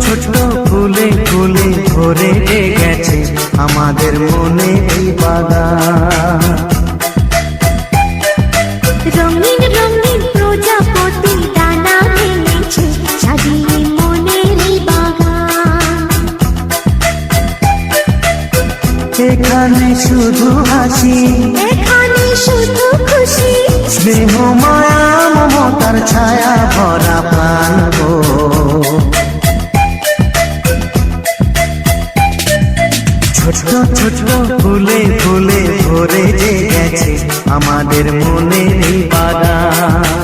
ছোট ফুলে ফুলে ভরে গেছে আমাদের মনে এই বাগান এখানে শুধু হাসি এখানে শুধু খুশি। স্নেহ মায়া মমতার ছায়া ভরা প্রাণ ছোট ছোট ফুলে ফুলে ভরে যে গেছে আমাদের মনের বাগান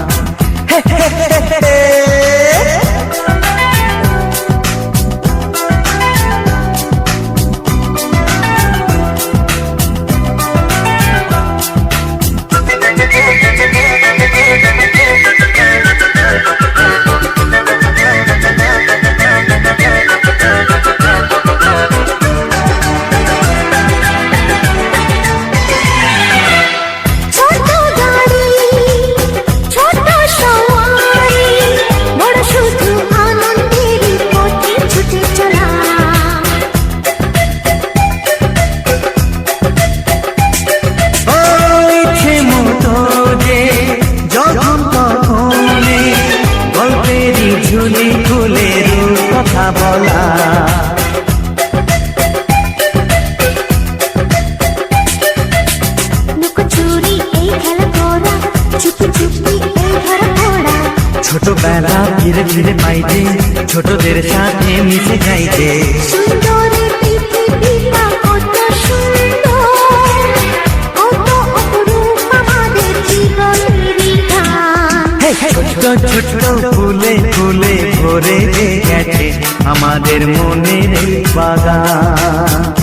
ছোটবেলা ধীরে ধীরে পাইতে ছোটদের সাথে মিশে যাইতে। ছোট ছোট ফুলে ফুলে ভরে গেছে আমাদের মনের বাগান।